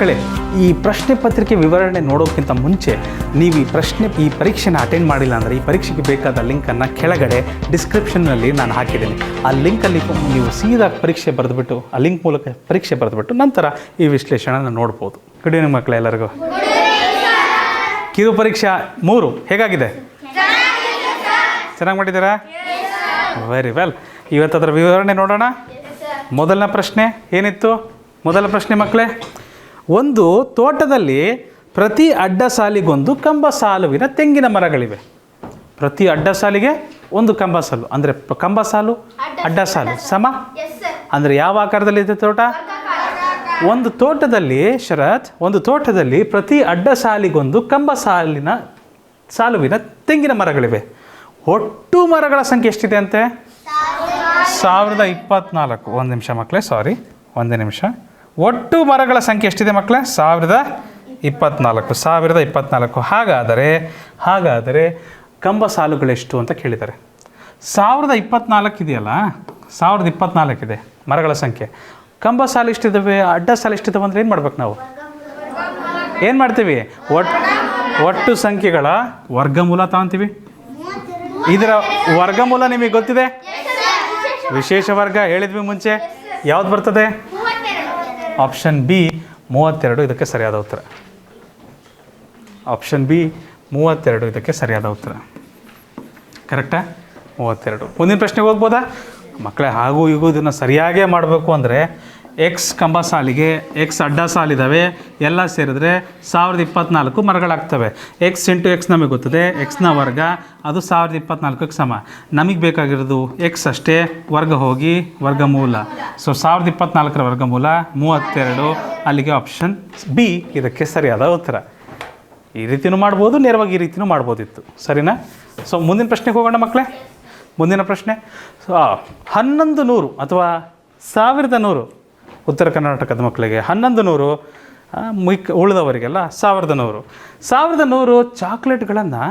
ಮಕ್ಕಳೇ ಈ ಪ್ರಶ್ನೆ ಪತ್ರಿಕೆ ವಿವರಣೆ ನೋಡೋಕ್ಕಿಂತ ಮುಂಚೆ ನೀವು ಈ ಪ್ರಶ್ನೆ ಈ ಪರೀಕ್ಷೆನ ಅಟೆಂಡ್ ಮಾಡಿಲ್ಲ ಅಂದರೆ ಈ ಪರೀಕ್ಷೆಗೆ ಬೇಕಾದ ಲಿಂಕನ್ನು ಕೆಳಗಡೆ ಡಿಸ್ಕ್ರಿಪ್ಷನ್ನಲ್ಲಿ ನಾನು ಹಾಕಿದ್ದೀನಿ. ಆ ಲಿಂಕಲ್ಲಿ ನೀವು ಸೀದಾ ಪರೀಕ್ಷೆ ಬರೆದುಬಿಟ್ಟು ಆ ಲಿಂಕ್ ಮೂಲಕ ಪರೀಕ್ಷೆ ಬರೆದುಬಿಟ್ಟು ನಂತರ ಈ ವಿಶ್ಲೇಷಣೆನ ನೋಡ್ಬೋದು. ಗುಡ್ ಈವ್ನಿಂಗ್ ಮಕ್ಕಳು ಎಲ್ಲರಿಗೂ. ಕಿರು ಪರೀಕ್ಷಾ ಮೂರು ಹೇಗಾಗಿದೆ? ಚೆನ್ನಾಗಿ ಮಾಡಿದ್ದೀರಾ? ವೆರಿ ವೆಲ್ ಇವತ್ತು ಅದರ ವಿವರಣೆ ನೋಡೋಣ. ಮೊದಲನೇ ಪ್ರಶ್ನೆ ಏನಿತ್ತು? ಮೊದಲ ಪ್ರಶ್ನೆ ಮಕ್ಕಳೇ ಒಂದು ತೋಟದಲ್ಲಿ ಪ್ರತಿ ಅಡ್ಡ ಸಾಲಿಗೊಂದು ಕಂಬ ಸಾಲುವಿನ ತೆಂಗಿನ ಮರಗಳಿವೆ. ಪ್ರತಿ ಅಡ್ಡ ಸಾಲಿಗೆ ಒಂದು ಕಂಬ ಸಾಲು. ಅಂದರೆ ಕಂಬ ಸಾಲು ಅಡ್ಡ ಸಾಲು. ಸಮ? ಅಂದರೆ ಯಾವ ಆಕಾರದಲ್ಲಿದೆ ತೋಟ? ಒಂದು ತೋಟದಲ್ಲಿ ಶರತ್ ಒಂದು ತೋಟದಲ್ಲಿ ಪ್ರತಿ ಅಡ್ಡ ಸಾಲಿಗೊಂದು ಕಂಬ ಸಾಲಿನ ಸಾಲುವಿನ ತೆಂಗಿನ ಮರಗಳಿವೆ. ಒಟ್ಟು ಮರಗಳ ಸಂಖ್ಯೆ ಎಷ್ಟಿದೆ ಅಂತೆ? ಸಾವಿರದ ಇಪ್ಪತ್ನಾಲ್ಕು. ಒಂದು ನಿಮಿಷ ಮಕ್ಕಳೇ ಸಾರಿ ಒಂದೇ ನಿಮಿಷ. ಒಟ್ಟು ಮರಗಳ ಸಂಖ್ಯೆ ಎಷ್ಟಿದೆ ಮಕ್ಕಳೇ? ಸಾವಿರದ ಇಪ್ಪತ್ನಾಲ್ಕು. ಸಾವಿರದ ಇಪ್ಪತ್ನಾಲ್ಕು. ಹಾಗಾದರೆ ಹಾಗಾದರೆ ಕಂಬ ಸಾಲುಗಳೆಷ್ಟು ಅಂತ ಕೇಳಿದ್ದಾರೆ. ಸಾವಿರದ ಇಪ್ಪತ್ನಾಲ್ಕು ಇದೆಯಲ್ಲ? ಸಾವಿರದ ಇಪ್ಪತ್ನಾಲ್ಕಿದೆ ಮರಗಳ ಸಂಖ್ಯೆ. ಕಂಬ ಸಾಲು ಎಷ್ಟಿದ್ದಾವೆ ಅಡ್ಡ ಸಾಲು ಎಷ್ಟಿದ್ದಾವೆ ಅಂದರೆ ಏನು ಮಾಡ್ಬೇಕು ನಾವು? ಏನು ಮಾಡ್ತೀವಿ? ಒಟ್ಟು ಒಟ್ಟು ಸಂಖ್ಯೆಗಳ ವರ್ಗಮೂಲ ತಗೊಂತೀವಿ ಇದರ ವರ್ಗಮೂಲ ನಿಮಗೆ ಗೊತ್ತಿದೆ? ವಿಶೇಷ ವರ್ಗ. ಹೇಳಿದ್ವಿ ಮುಂಚೆ. ಯಾವ್ದು ಬರ್ತದೆ? ಆಪ್ಷನ್ ಬಿ ಮೂವತ್ತೆರಡು ಇದಕ್ಕೆ ಸರಿಯಾದ ಉತ್ತರ. ಆಪ್ಷನ್ ಬಿ ಮೂವತ್ತೆರಡು ಇದಕ್ಕೆ ಸರಿಯಾದ ಉತ್ತರ. ಕರೆಕ್ಟಾ ಮೂವತ್ತೆರಡು. ಮುಂದಿನ ಪ್ರಶ್ನೆಗೆ ಹೋಗ್ಬೋದಾ? ಮಕ್ಕಳೇ, ಹಾಗೂ ಹೀಗೂ ಇದನ್ನು ಸರಿಯಾಗೇ ಮಾಡಬೇಕು ಅಂದರೆ ಎಕ್ಸ್ ಕಂಬ ಸಾಲಿಗೆ ಎಕ್ಸ್ ಅಡ್ಡ ಸಾಲಿದ್ದಾವೆ ಎಲ್ಲ ಸೇರಿದ್ರೆ ಸಾವಿರದ ಇಪ್ಪತ್ನಾಲ್ಕು ಮರಗಳಾಗ್ತವೆ. ಎಕ್ಸ್ ಇಂಟು ಎಕ್ಸ್ ನಮಗೆ ಗೊತ್ತದೆ ಎಕ್ಸ್ನ ವರ್ಗ ಅದು ಸಾವಿರದ ಇಪ್ಪತ್ನಾಲ್ಕಕ್ಕೆ ಸಮ. ನಮಗೆ ಬೇಕಾಗಿರೋದು ಎಕ್ಸ್ ಅಷ್ಟೇ ವರ್ಗ ಹೋಗಿ ವರ್ಗಮೂಲ ಸೊ ಸಾವಿರದ ಇಪ್ಪತ್ನಾಲ್ಕರ ವರ್ಗಮೂಲ ಮೂವತ್ತೆರಡು ಅಲ್ಲಿಗೆ ಆಪ್ಷನ್ ಬಿ ಇದಕ್ಕೆ ಸರಿಯಾದ ಉತ್ತರ. ಈ ರೀತಿಯೂ ಮಾಡ್ಬೋದು ನೇರವಾಗಿ ಈ ರೀತಿಯೂ ಮಾಡ್ಬೋದಿತ್ತು. ಸರಿನಾ? ಸೊ ಮುಂದಿನ ಪ್ರಶ್ನೆಗೆ ಹೋಗೋಣ ಮಕ್ಕಳೇ. ಮುಂದಿನ ಪ್ರಶ್ನೆ. ಸೊ, ಹನ್ನೊಂದು ನೂರು ಅಥವಾ ಸಾವಿರದ ನೂರು ಉತ್ತರ ಕರ್ನಾಟಕದ ಮಕ್ಕಳಿಗೆ ಹನ್ನೊಂದು ನೂರು ಮಿಕ್ ಉಳಿದವರಿಗೆಲ್ಲ ಸಾವಿರದ ನೂರು. ಸಾವಿರದ ನೂರು ಚಾಕ್ಲೇಟ್ಗಳನ್ನು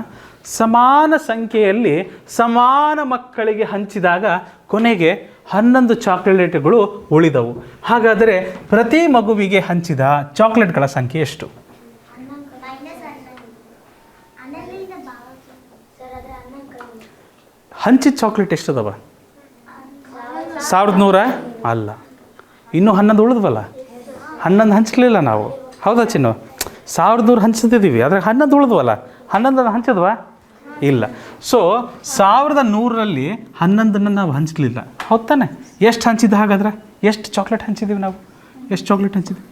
ಸಮಾನ ಸಂಖ್ಯೆಯಲ್ಲಿ ಸಮಾನ ಮಕ್ಕಳಿಗೆ ಹಂಚಿದಾಗ ಕೊನೆಗೆ ಹನ್ನೊಂದು ಚಾಕ್ಲೇಟ್ಗಳು ಉಳಿದವು. ಹಾಗಾದರೆ ಪ್ರತಿ ಮಗುವಿಗೆ ಹಂಚಿದ ಚಾಕ್ಲೇಟ್ಗಳ ಸಂಖ್ಯೆ ಎಷ್ಟು? ಹಂಚಿದ ಚಾಕ್ಲೇಟ್ ಎಷ್ಟದವ? ಸಾವಿರದ ನೂರ? ಅಲ್ಲ. ಇನ್ನೂ ಹನ್ನೊಂದು ಉಳಿದ್ವಲ್ಲ? ಹನ್ನೊಂದು ಹಂಚಲಿಲ್ಲ ನಾವು. ಹೌದಾ ಚಿನ್ನು? ಸಾವಿರದ ನೂರು ಹಂಚ್ತಿದ್ದೀವಿ, ಆದರೆ ಹನ್ನೊಂದು ಉಳಿದ್ವಲ್ಲ? ಹನ್ನೊಂದನ್ನು ಹಂಚಿದ್ವಾ? ಇಲ್ಲ. ಸೊ ಸಾವಿರದ ನೂರರಲ್ಲಿ ಹನ್ನೊಂದನ್ನು ನಾವು ಹಂಚಲಿಲ್ಲ. ಹೌದು ತಾನೆ? ಎಷ್ಟು ಹಂಚಿದ್ದು ಹಾಗಾದ್ರೆ? ಎಷ್ಟು ಚಾಕ್ಲೇಟ್ ಹಂಚಿದ್ದೀವಿ ನಾವು? ಎಷ್ಟು ಚಾಕ್ಲೇಟ್ ಹಂಚಿದ್ವಿ?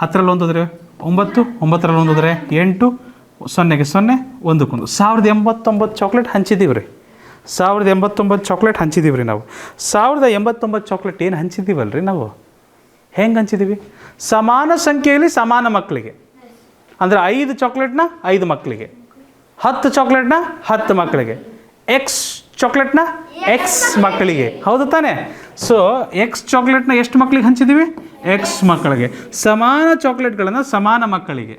ಹತ್ತರಲ್ಲಿ ಒಂದೋದ್ರೆ ಒಂಬತ್ತು, ಒಂಬತ್ತರಲ್ಲಿ ಒಂದೋದ್ರೆ ಎಂಟು, ಸೊನ್ನೆಗೆ ಸೊನ್ನೆ ಒಂದಕ್ಕೊಂದು ಸಾವಿರದ ಎಂಬತ್ತೊಂಬತ್ತು ಚಾಕ್ಲೇಟ್ ಹಂಚಿದ್ದೀವಿ ರೀ ಸಾವಿರದ ಎಂಬತ್ತೊಂಬತ್ತು ಚಾಕ್ಲೇಟ್ ಹಂಚಿದ್ದೀವಿ ರೀ ನಾವು. ಸಾವಿರದ ಎಂಬತ್ತೊಂಬತ್ತು ಚಾಕ್ಲೇಟ್ ಏನು ಹಂಚಿದ್ದೀವಲ್ಲ ರೀ ನಾವು? ಹೆಂಗೆ ಹಂಚಿದ್ದೀವಿ ಸಮಾನ ಸಂಖ್ಯೆಯಲ್ಲಿ ಸಮಾನ ಮಕ್ಕಳಿಗೆ ಅಂದರೆ ಐದು ಚಾಕ್ಲೇಟ್ನ ಐದು ಮಕ್ಕಳಿಗೆ ಹತ್ತು ಚಾಕ್ಲೇಟ್ನ ಹತ್ತು ಮಕ್ಕಳಿಗೆ ಎಕ್ಸ್ ಚಾಕ್ಲೇಟ್ನ ಎಕ್ಸ್ ಮಕ್ಕಳಿಗೆ ಹೌದು ತಾನೆ? ಸೊ ಎಕ್ಸ್ ಚಾಕ್ಲೇಟ್ನ ಎಷ್ಟು ಮಕ್ಕಳಿಗೆ ಹಂಚಿದ್ದೀವಿ ಎಕ್ಸ್ ಮಕ್ಕಳಿಗೆ ಸಮಾನ ಚಾಕ್ಲೇಟ್ಗಳನ್ನು ಸಮಾನ ಮಕ್ಕಳಿಗೆ.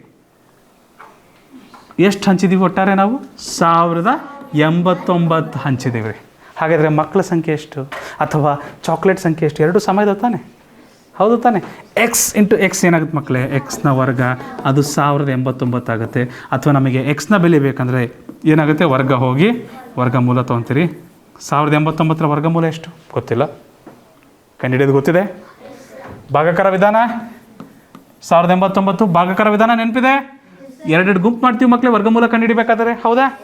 ಎಷ್ಟು ಹಂಚಿದ್ದೀವಿ ಒಟ್ಟಾರೆ ನಾವು? ಸಾವಿರದ ಎಂಬತ್ತೊಂಬತ್ತು ಹಂಚಿದ್ದೀವಿ. ರೀ ಹಾಗಾದರೆ ಮಕ್ಕಳ ಸಂಖ್ಯೆ ಎಷ್ಟು? ಅಥವಾ ಚಾಕ್ಲೇಟ್ ಸಂಖ್ಯೆ ಎಷ್ಟು? ಎರಡು ಸಮಯದ ತಾನೆ? ಹೌದು ತಾನೆ. ಎಕ್ಸ್ ಇಂಟು ಎಕ್ಸ್ ಏನಾಗುತ್ತೆ ಮಕ್ಕಳೇ? ಎಕ್ಸ್ನ ವರ್ಗ, ಅದು ಸಾವಿರದ ಎಂಬತ್ತೊಂಬತ್ತು ಆಗುತ್ತೆ. ಅಥವಾ ನಮಗೆ ಎಕ್ಸ್ನ ಬೆಲೆ ಬೇಕಂದರೆ ಏನಾಗುತ್ತೆ? ವರ್ಗ ಹೋಗಿ ವರ್ಗಮೂಲ ತೊಗೊತೀರಿ. ಸಾವಿರದ ಎಂಬತ್ತೊಂಬತ್ತರ ವರ್ಗಮೂಲ ಎಷ್ಟು? ಗೊತ್ತಿಲ್ಲ. ಕಂಡಿಡಿಯೋದು ಗೊತ್ತಿದೆ? ಭಾಗಕರ ವಿಧಾನ? ಸಾವಿರದ ಎಂಬತ್ತೊಂಬತ್ತು ಭಾಗಕರ ವಿಧಾನ ನೆನಪಿದೆ? ಎರಡೆರಡು ಗುಂಪು ಮಾಡ್ತೀವಿ ಮಕ್ಕಳೇ ವರ್ಗಮೂಲ ಕಂಡುಹಿಡಿಬೇಕಾದ್ರೆ. ಹೌದಾ?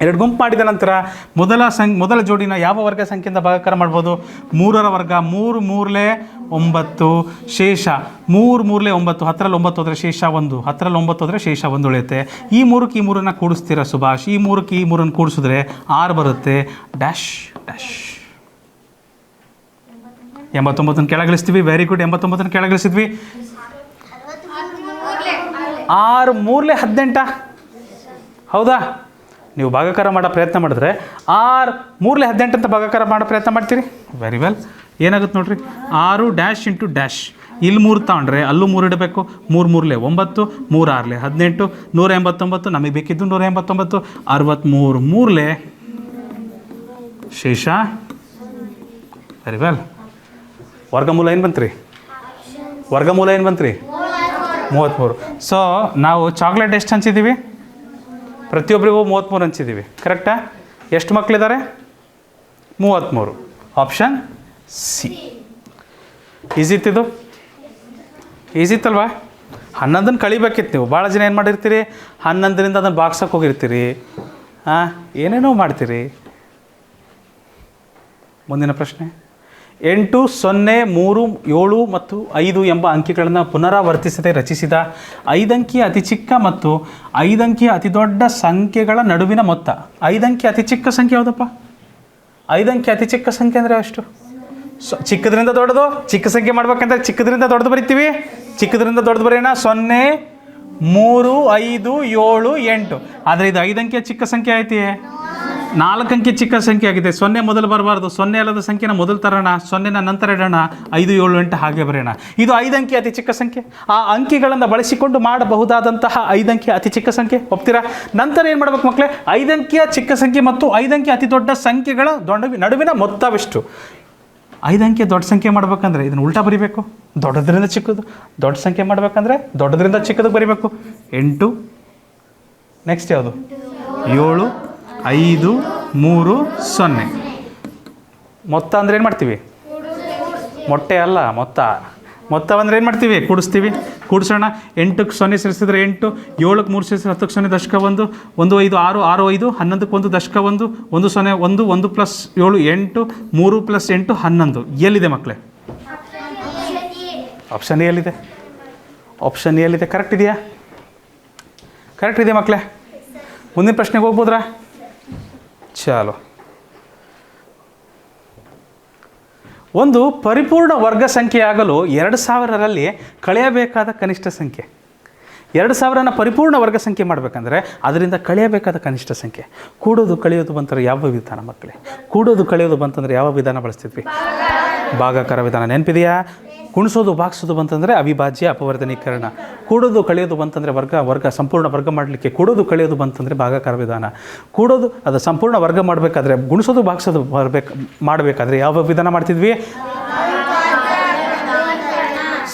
ಎರಡು ಗುಂಪು ಮಾಡಿದ ನಂತರ ಮೊದಲ ಸಂ ಮೊದಲ ಜೋಡಿನ ಯಾವ ವರ್ಗ ಸಂಖ್ಯೆಯಿಂದ ಭಾಗಾಕಾರ ಮಾಡ್ಬೋದು? ಮೂರರ ವರ್ಗ ಮೂರು ಮೂರಲೆ ಒಂಬತ್ತು ಶೇಷ. ಮೂರು ಮೂರಲೆ ಒಂಬತ್ತು, ಹತ್ತರಲ್ಲಿ ಒಂಬತ್ತು ಹೋದರೆ ಶೇಷ ಒಂದು, ಹತ್ತರಲ್ಲಿ ಒಂಬತ್ತು ಹೋದರೆ ಶೇಷ ಒಂದು ಉಳಿಯುತ್ತೆ. ಈ ಮೂರಕ್ಕೆ ಈ ಮೂರನ್ನು ಕೂಡಿಸ್ತೀರ ಸುಭಾಷ್? ಈ ಮೂರಕ್ಕೆ ಈ ಮೂರನ್ನು ಕೂಡಿಸಿದ್ರೆ ಆರು ಬರುತ್ತೆ. Dash dash. ಎಂಬತ್ತೊಂಬತ್ತನ್ನು ಕೆಳಗಿಳಿಸ್ತೀವಿ. ವೆರಿ ಗುಡ್ ಎಂಬತ್ತೊಂಬತ್ತನ್ನು ಕೆಳಗಿಳಿಸಿದ್ವಿ. ಆರು ಮೂರಲೇ ಹದಿನೆಂಟ. ಹೌದಾ? ನೀವು ಭಾಗಾಕಾರ ಮಾಡೋ ಪ್ರಯತ್ನ ಮಾಡಿದ್ರೆ ಆರು ಮೂರಲೆ ಹದಿನೆಂಟು ಅಂತ ಭಾಗಾಕಾರ ಮಾಡೋ ಪ್ರಯತ್ನ ಮಾಡ್ತೀರಿ? ವೆರಿ ವೆಲ್ ಏನಾಗುತ್ತೆ ನೋಡ್ರಿ? ಆರು ಡ್ಯಾಶ್ ಇಂಟು ಡ್ಯಾಶ್ ಇಲ್ಲಿ ಮೂರು ತಗೊಂಡ್ರೆ ಅಲ್ಲೂ ಮೂರು ಇಡಬೇಕು. ಮೂರು ಮೂರಲೆ ಒಂಬತ್ತು, ಮೂರು ಆರಲೆ ಹದಿನೆಂಟು, ನೂರ ಎಂಬತ್ತೊಂಬತ್ತು, ನಮಗೆ ಬೇಕಿದ್ದು ನೂರ ಎಂಬತ್ತೊಂಬತ್ತು. ಅರವತ್ತ್ಮೂರು ಮೂರಲೆ ಶೇಷ. ವೆರಿ ವೆಲ್ ವರ್ಗಮೂಲ ಏನು ಬಂತ್ರಿ? ವರ್ಗಮೂಲ ಏನು ಬಂತ್ರಿ? ಮೂವತ್ತ್ಮೂರು ಸೊ ನಾವು ಚಾಕ್ಲೇಟ್ ಎಷ್ಟು ಹಂಚಿದ್ದೀವಿ? ಪ್ರತಿಯೊಬ್ಬರಿಗೂ ಮೂವತ್ತ್ಮೂರು ಹಂಚಿದ್ದೀವಿ ಕರೆಕ್ಟಾ ಎಷ್ಟು ಮಕ್ಕಳಿದ್ದಾರೆ ಮೂವತ್ತ್ಮೂರು ಆಪ್ಷನ್ ಸಿ ಈಜಿತ್ತಿದು ಈಜಿತ್ತಲ್ವಾ ಹನ್ನೊಂದನ್ನು ಕಳಿಬೇಕಿತ್ತು ನೀವು. ಭಾಳ ಜನ ಏನು ಮಾಡಿರ್ತೀರಿ? ಹನ್ನೊಂದರಿಂದ ಅದನ್ನು ಬಾಕ್ಸಕ್ಕೆ ಹೋಗಿರ್ತೀರಿ. ಹಾಂ ಏನೇನೋ ಮಾಡ್ತೀರಿ? ಮುಂದಿನ ಪ್ರಶ್ನೆ. ಎಂಟು, ಸೊನ್ನೆ, ಮೂರು, ಏಳು ಮತ್ತು ಐದು ಎಂಬ ಅಂಕಿಗಳನ್ನು ಪುನರಾವರ್ತಿಸದೆ ರಚಿಸಿದ ಐದಂಕಿ ಅತಿ ಚಿಕ್ಕ ಮತ್ತು ಐದಂಕಿ ಅತಿ ದೊಡ್ಡ ಸಂಖ್ಯೆಗಳ ನಡುವಿನ ಮೊತ್ತ. ಐದಂಕಿ ಅತಿ ಚಿಕ್ಕ ಸಂಖ್ಯೆ ಯಾವುದಪ್ಪ? ಐದಂಕಿ ಅತಿ ಚಿಕ್ಕ ಸಂಖ್ಯೆ ಅಂದರೆ ಅಷ್ಟು? ಚಿಕ್ಕದ್ರಿಂದ ದೊಡ್ಡದು, ಚಿಕ್ಕ ಸಂಖ್ಯೆ ಮಾಡ್ಬೇಕಂದ್ರೆ ಚಿಕ್ಕದ್ರಿಂದ ದೊಡ್ಡದು ಬರಿತೀವಿ. ಚಿಕ್ಕದ್ರಿಂದ ದೊಡ್ಡದು ಬರೆಯೋಣ, ಸೊನ್ನೆ, ಮೂರು, ಐದು, ಏಳು, ಎಂಟು. ಆದರೆ ಇದು ಐದಂಕಿಯ ಚಿಕ್ಕ ಸಂಖ್ಯೆ ಐತಿ ನಾಲ್ಕು ಅಂಕಿ ಚಿಕ್ಕ ಸಂಖ್ಯೆ ಆಗಿದೆ. ಸೊನ್ನೆ ಮೊದಲು ಬರಬಾರ್ದು. ಸೊನ್ನೆ ಅಲ್ಲದ ಸಂಖ್ಯೆನ ಮೊದಲು ತರೋಣ. ಸೊನ್ನೆನ ನಂತರ ಇಡೋಣ. ಐದು, ಏಳು, ಎಂಟು ಹಾಗೆ ಬರೆಯೋಣ. ಇದು ಐದು ಅಂಕಿ ಅತಿ ಚಿಕ್ಕ ಸಂಖ್ಯೆ. ಆ ಅಂಕಿಗಳನ್ನು ಬಳಸಿಕೊಂಡು ಮಾಡಬಹುದಾದಂತಹ ಐದಂಕಿ ಅತಿ ಚಿಕ್ಕ ಸಂಖ್ಯೆ. ಒಪ್ತೀರಾ? ನಂತರ ಏನು ಮಾಡ್ಬೇಕು ಮಕ್ಕಳೇ ಐದಂಕಿಯ ಚಿಕ್ಕ ಸಂಖ್ಯೆ ಮತ್ತು ಐದಂಕಿ ಅತಿ ದೊಡ್ಡ ಸಂಖ್ಯೆಗಳ ದೊಡ್ಡ ನಡುವಿನ ಮೊತ್ತವೆಷ್ಟು. ಐದು ಅಂಕೆ ದೊಡ್ಡ ಸಂಖ್ಯೆ ಮಾಡಬೇಕಂದ್ರೆ ಇದನ್ನು ಉಲ್ಟಾ ಬರಿಬೇಕು. ದೊಡ್ಡದ್ರಿಂದ ಚಿಕ್ಕದು. ದೊಡ್ಡ ಸಂಖ್ಯೆ ಮಾಡಬೇಕಂದ್ರೆ ದೊಡ್ಡದ್ರಿಂದ ಚಿಕ್ಕದು ಬರಿಬೇಕು. ಎಂಟು. ನೆಕ್ಸ್ಟ್ ಯಾವುದು? ಏಳು. ಐದು, ಮೂರು, ಸೊನ್ನೆ. ಮೊತ್ತ ಅಂದರೆ ಏನು ಮಾಡ್ತೀವಿ? ಮೊಟ್ಟೆ ಅಲ್ಲ, ಮೊತ್ತ. ಮೊತ್ತ ಅಂದರೆ ಏನು ಮಾಡ್ತೀವಿ? ಕೂಡಿಸ್ತೀವಿ. ಕೂಡಿಸೋಣ. ಎಂಟಕ್ಕೆ ಸೊನ್ನೆ ಸೇರಿಸಿದ್ರೆ ಎಂಟು, ಏಳಕ್ಕೆ ಮೂರು ಸೇರಿಸಿದ್ರೆ ಹತ್ತಕ್ಕೆ ಸೊನ್ನೆ, ದಶಕ ಒಂದು ಒಂದು, ಐದು, ಆರು ಆರು, ಐದು, ಹನ್ನೊಂದಕ್ಕೆ ಒಂದು, ದಶಕ ಒಂದು ಒಂದು, ಸೊನ್ನೆ, ಒಂದು ಒಂದು ಪ್ಲಸ್ ಏಳು, ಎಂಟು, ಮೂರು ಪ್ಲಸ್ ಎಂಟು, ಹನ್ನೊಂದು. ಎಲ್ಲಿದೆ ಮಕ್ಕಳೇ ಆಪ್ಷನ್ ಎಲ್ಲಿದೆ? ಆಪ್ಷನ್ ಎಲ್ಲಿದೆ? ಕರೆಕ್ಟ್ ಇದೆಯಾ? ಕರೆಕ್ಟ್ ಇದೆಯಾ ಮಕ್ಕಳೇ ಮುಂದಿನ ಪ್ರಶ್ನೆಗೆ ಹೋಗ್ಬೋದ್ರಾ? ಚಾಲು. ಒಂದು ಪರಿಪೂರ್ಣ ವರ್ಗ ಸಂಖ್ಯೆ ಆಗಲು ಎರಡು ಸಾವಿರರಲ್ಲಿ ಕಳೆಯಬೇಕಾದ ಕನಿಷ್ಠ ಸಂಖ್ಯೆ. ಎರಡು ಸಾವಿರನ ಪರಿಪೂರ್ಣ ವರ್ಗ ಸಂಖ್ಯೆ ಮಾಡಬೇಕಂದ್ರೆ ಅದರಿಂದ ಕಳೆಯಬೇಕಾದ ಕನಿಷ್ಠ ಸಂಖ್ಯೆ. ಕೂಡೋದು ಕಳೆಯೋದು ಬಂತಂದ್ರೆ ಯಾವ ವಿಧಾನ ಮಕ್ಕಳೇ? ಕೂಡೋದು ಕಳೆಯೋದು ಬಂತಂದ್ರೆ ಯಾವ ವಿಧಾನ ಬಳಸ್ತಿದ್ವಿ? ಭಾಗಾಕಾರ ವಿಧಾನ. ನೆನಪಿದೆಯಾ? ಕುಣಿಸೋದು ಬಾಗಿಸೋದು ಬಂತಂದರೆ ಅವಿಭಾಜ್ಯ ಅಪವರ್ಧನೀಕರಣ ಕೂಡೋದು, ಕಳೆಯೋದು ಬಂತಂದರೆ ವರ್ಗ ವರ್ಗ, ಸಂಪೂರ್ಣ ವರ್ಗ ಮಾಡಲಿಕ್ಕೆ ಕೂಡೋದು, ಕಳೆಯೋದು ಬಂತಂದರೆ ಭಾಗಾಕಾರ ವಿಧಾನ ಕೂಡೋದು, ಅದು ಸಂಪೂರ್ಣ ವರ್ಗ ಮಾಡಬೇಕಾದ್ರೆ ಗುಣಿಸೋದು ಬಾಗಿಸೋದು ಬರಬೇಕು, ಮಾಡಬೇಕಾದ್ರೆ ಯಾವ ವಿಧಾನ ಮಾಡ್ತಿದ್ವಿ?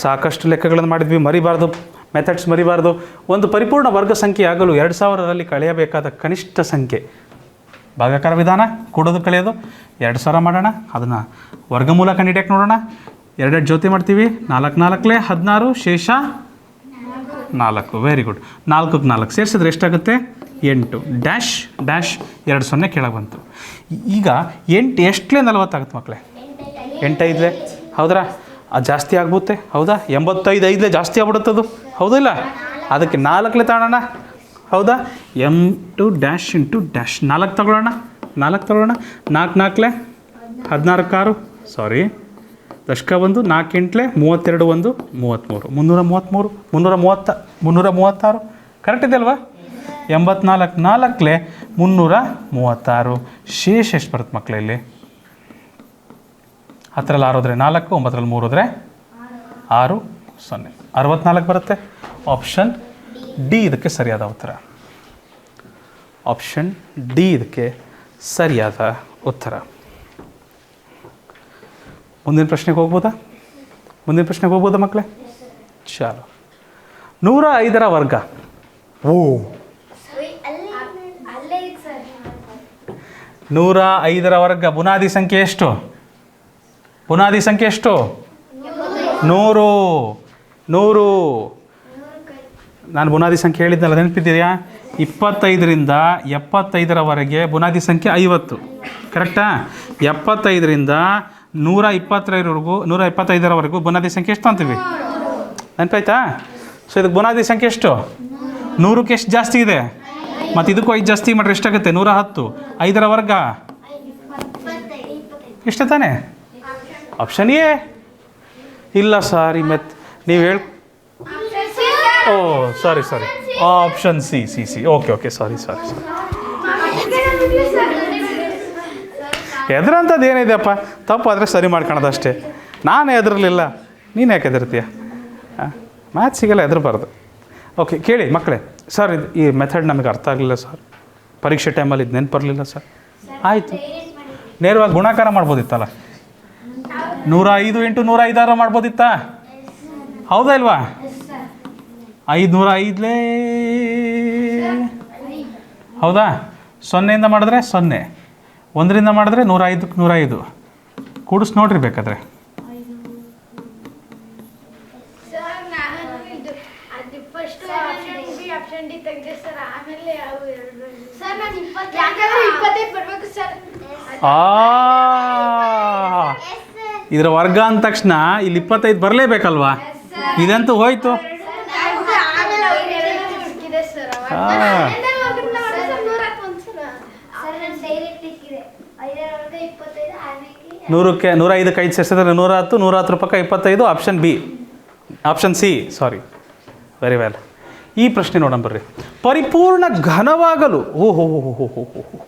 ಸಾಕಷ್ಟು ಲೆಕ್ಕಗಳನ್ನು ಮಾಡಿದ್ವಿ, ಮರಿಬಾರ್ದು ಮೆಥಡ್ಸ್ ಮರಿಬಾರ್ದು. ಒಂದು ಪರಿಪೂರ್ಣ ವರ್ಗ ಸಂಖ್ಯೆ ಆಗಲು ಎರಡು ಸಾವಿರದಲ್ಲಿ ಕಳೆಯಬೇಕಾದ ಕನಿಷ್ಠ ಸಂಖ್ಯೆ. ಭಾಗಾಕಾರ ವಿಧಾನ ಕೂಡೋದು, ಕಳೆಯೋದು. ಎರಡು ಸಾವಿರ ಮಾಡೋಣ, ಅದನ್ನು ವರ್ಗಮೂಲ ಕಂಡಿಡಿಯಕ್ಕೆ ನೋಡೋಣ. ಎರಡೆರಡು ಜೊತೆ ಮಾಡ್ತೀವಿ. ನಾಲ್ಕು ನಾಲ್ಕಲೇ, ಹದಿನಾರು, ಶೇಷ. ನಾಲ್ಕು ವೆರಿ ಗುಡ್ ನಾಲ್ಕಕ್ಕೆ ನಾಲ್ಕು ಸೇರಿಸಿದ್ರೆ ಎಷ್ಟಾಗುತ್ತೆ? ಎಂಟು. ಡ್ಯಾಶ್ ಡ್ಯಾಶ್ ಎರಡು ಸೊನ್ನೆ ಕೆಳಗೆ ಬಂತು. ಈಗ ಎಂಟು ಎಷ್ಟಲೇ ನಲವತ್ತಾಗುತ್ತೆ ಮಕ್ಕಳೇ? ಎಂಟೈದ್ಲೆ. ಹೌದ್ರಾ ಅದು ಜಾಸ್ತಿ ಆಗ್ಬಿಡುತ್ತೆ ಹೌದಾ? ಎಂಬತ್ತೈದು, ಐದಲೇ ಜಾಸ್ತಿ ಆಗ್ಬಿಡುತ್ತದು ಹೌದಿಲ್ಲ ಅದಕ್ಕೆ ನಾಲ್ಕಲೇ ತಗೊಳ್ಳೋಣ ಹೌದಾ? ಎಂಟು ಡ್ಯಾಶ್ ಇಂಟು ಡ್ಯಾಶ್ ನಾಲ್ಕು ತಗೊಳ್ಳೋಣ. ನಾಲ್ಕು ತಗೊಳ್ಳೋಣ. ನಾಲ್ಕು ನಾಲ್ಕಲೆ. ಹದಿನಾಲ್ಕು ಆರು. ಸಾರಿ ದಶಕ ಒಂದು ನಾಲ್ಕು ಎಂಟ್ಲೆ ಮೂವತ್ತೆರಡು ಒಂದು, ಮೂವತ್ತ್ಮೂರು. ಮುನ್ನೂರ ಮೂವತ್ತ್ಮೂರು ಮುನ್ನೂರ ಮೂವತ್ತ ಮುನ್ನೂರ ಮೂವತ್ತಾರು ಕರೆಕ್ಟ್ ಇದೆ ಅಲ್ವಾ ಎಂಬತ್ನಾಲ್ಕು, ನಾಲ್ಕಲೆ ಮುನ್ನೂರ ಮೂವತ್ತಾರು ಶೇಷ ಎಷ್ಟು ಬರುತ್ತೆ ಮಕ್ಕಳಲ್ಲಿ ಹತ್ತರಲ್ಲಿ ಆರು ಹೋದರೆ ನಾಲ್ಕು, ಒಂಬತ್ತರಲ್ಲಿ ಮೂರು ಹೋದರೆ ಆರು, ಸೊನ್ನೆ. ಅರವತ್ನಾಲ್ಕು ಬರುತ್ತೆ? ಆಪ್ಷನ್ ಡಿ ಇದಕ್ಕೆ ಸರಿಯಾದ ಉತ್ತರ. ಆಪ್ಷನ್ ಡಿ ಇದಕ್ಕೆ ಸರಿಯಾದ ಉತ್ತರ. ಮುಂದಿನ ಪ್ರಶ್ನೆಗೆ ಹೋಗ್ಬೋದಾ? ಮುಂದಿನ ಪ್ರಶ್ನೆಗೆ ಹೋಗ್ಬೋದಾ ಮಕ್ಕಳೇ? ಚಾಲು. ನೂರ ಐದರ ವರ್ಗ. ಓ. ಅಲ್ಲೇ ಇದೆ ಸರ್. ನೂರ ಐದರ ವರ್ಗ. ಬುನಾದಿ ಸಂಖ್ಯೆ ಎಷ್ಟು? ಬುನಾದಿ ಸಂಖ್ಯೆ ಎಷ್ಟು? ನೂರು. ನೂರು. ನಾನು ಬುನಾದಿ ಸಂಖ್ಯೆ ಹೇಳಿದ್ನಲ್ಲ ನೆನಪಿದ್ದೀರಾ? ಇಪ್ಪತ್ತೈದರಿಂದ ಎಪ್ಪತ್ತೈದರವರೆಗೆ ಬುನಾದಿ ಸಂಖ್ಯೆ ಐವತ್ತು. ಕರೆಕ್ಟಾ ಎಪ್ಪತ್ತೈದರಿಂದ ನೂರ ಇಪ್ಪತ್ತೈದರವರೆಗೂ ನೂರ ಇಪ್ಪತ್ತೈದರವರೆಗೂ ಬುನಾದಿ ಸಂಖ್ಯೆ ಎಷ್ಟು ಅಂತೀವಿ? ನೆನಪಾಯ್ತಾ? ಸೊ ಇದಕ್ಕೆ ಬುನಾದಿ ಸಂಖ್ಯೆ ಎಷ್ಟು? ನೂರಕ್ಕೆ ಎಷ್ಟು ಜಾಸ್ತಿ ಇದೆ? ಮತ್ತು ಇದಕ್ಕೂ ಐದು ಜಾಸ್ತಿ ಮಾಡ್ರೆ ಎಷ್ಟಾಗುತ್ತೆ? ನೂರ ಹತ್ತು ಐದರ ವರ್ಗ? ಇಷ್ಟ ತಾನೆ? ಆಪ್ಷನ್ ಎ ಇಲ್ಲ ಸರ್ ಈ ಮೆತ್ ನೀವು ಹೇಳಿ ಓ sorry sorry option C C C okay okay sorry sorry sorry ಎದುರಂಥದ್ದು ಏನಿದೆಯಪ್ಪ? ತಪ್ಪು ಆದರೆ ಸರಿ ಮಾಡ್ಕೊಳೋದು ಅಷ್ಟೇ ನಾನು ಹೆದರಲಿಲ್ಲ, ನೀನು ಯಾಕೆ ಎದುರ್ತೀಯ ಮ್ಯಾಥ್ಸಿಗೆಲ್ಲ ಹೆದರಬಾರ್ದು. ಓಕೆ ಕೇಳಿ ಮಕ್ಕಳೇ ಸರ್ ಇದು ಈ ಮೆಥಡ್ ನಮಗೆ ಅರ್ಥ ಆಗಲಿಲ್ಲ ಸರ್ ಪರೀಕ್ಷೆ ಟೈಮಲ್ಲಿ ಇದು ನೆನಪರಲಿಲ್ಲ ಸರ್ ಆಯಿತು. ನೇರವಾಗಿ ಗುಣಾಕಾರ ಮಾಡ್ಬೋದಿತ್ತಲ್ಲ? ನೂರ ಐದು ಎಂಟು ನೂರ ಐದಾರು ಮಾಡ್ಬೋದಿತ್ತಾ? ಹೌದಾ ಇಲ್ವಾ? ಐದುನೂರ ಐದಲೇ ಹೌದಾ? ಸೊನ್ನೆಯಿಂದ ಮಾಡಿದ್ರೆ ಸೊನ್ನೆ. ಒಂದರಿಂದ ಮಾಡಿದ್ರೆ ನೂರೈದಕ್ಕೆ ನೂರೈದು. ಕೂಡಿಸ್ ನೋಡ್ರಿ ಬೇಕಾದ್ರೆ. ಇದರ ವರ್ಗ ಅಂದ ತಕ್ಷಣ ಇಲ್ಲಿ ಇಪ್ಪತ್ತೈದು ಬರಲೇಬೇಕಲ್ವಾ? ಇದಂತೂ ಹೋಯ್ತು. ನೂರಕ್ಕೆ ನೂರ ಐದಕ್ಕೆ ಐದು ಸೇರಿಸಿದ್ರೆ ನೂರ ಹತ್ತು ನೂರ ಹತ್ತು ರೂಪಾಯಿ ಇಪ್ಪತ್ತೈದು option B option C sorry very well ಈ ಪ್ರಶ್ನೆ ನೋಡೋಣ ಬರ್ರಿ. ಪರಿಪೂರ್ಣ ಘನವಾಗಲು ಓ ಹೋ ಹೋ ಹೋ ಹೋ ಹೋ ಹೋ.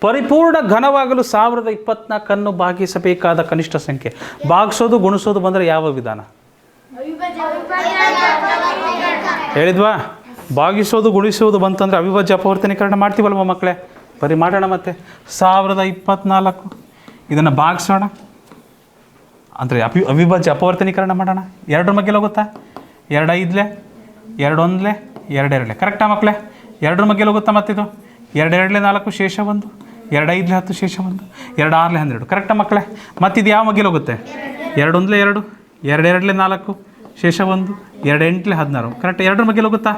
ಪರಿಪೂರ್ಣ ಘನವಾಗಲು ಸಾವಿರದ ಇಪ್ಪತ್ನಾಲ್ಕನ್ನು ಭಾಗಿಸಬೇಕಾದ ಕನಿಷ್ಠ ಸಂಖ್ಯೆ. ಭಾಗಿಸೋದು ಗುಣಿಸೋದು ಬಂದರೆ ಯಾವ ವಿಧಾನ? ಹೇಳಿದ್ವಾ? ಭಾಗಿಸೋದು ಗುಣಿಸೋದು ಬಂತಂದರೆ ಅವಿಭಾಜ್ಯ ಅಪವರ್ತನೀಕರಣ ಮಾಡ್ತೀವಲ್ವ ಮಕ್ಕಳೇ? ಬರೀ ಮಾಡೋಣ ಮತ್ತೆ. ಸಾವಿರದ ಇಪ್ಪತ್ನಾಲ್ಕು ಇದನ್ನು ಭಾಗಿಸೋಣ. ಅಂದರೆ ಅಪಿ, ಅವಿಭಾಜ್ಯ ಅಪವರ್ತನೀಕರಣ ಮಾಡೋಣ. ಎರಡರ ಮಗ್ಗೆಲ್ಲ ಹೋಗುತ್ತಾ? ಎರಡು ಐದಲೆ ಎರಡು ಎರಡೆರಡಲೆ ಕರೆಕ್ಟಾ ಮಕ್ಕಳೇ ಎರಡರ ಮಗ್ಗೆಲ್ಲ ಹೋಗುತ್ತಾ ಮತ್ತಿದು? ಎರಡೆರಡಲೆ ನಾಲ್ಕು ಶೇಷ ಒಂದು ಎರಡು ಐದಲೆ ಹತ್ತು ಶೇಷ ಒಂದು ಎರಡು ಆರಲೆ ಹನ್ನೆರಡು ಕರೆಕ್ಟಾ ಮಕ್ಕಳೇ ಮತ್ತಿದು ಯಾವ ಮಗ್ಗೆಲ್ಲ ಹೋಗುತ್ತೆ? ಎರಡು ಒಂದ್ಲೆ ಎರಡು, ಎರಡೆರಡಲೆ ನಾಲ್ಕು ಶೇಷ ಒಂದು ಎರಡು ಎಂಟಲೆ ಹದಿನಾರು. ಕರೆಕ್ಟ್ ಎರಡರ ಮಗ್ಗೆಲ್ಲ ಹೋಗುತ್ತಾ?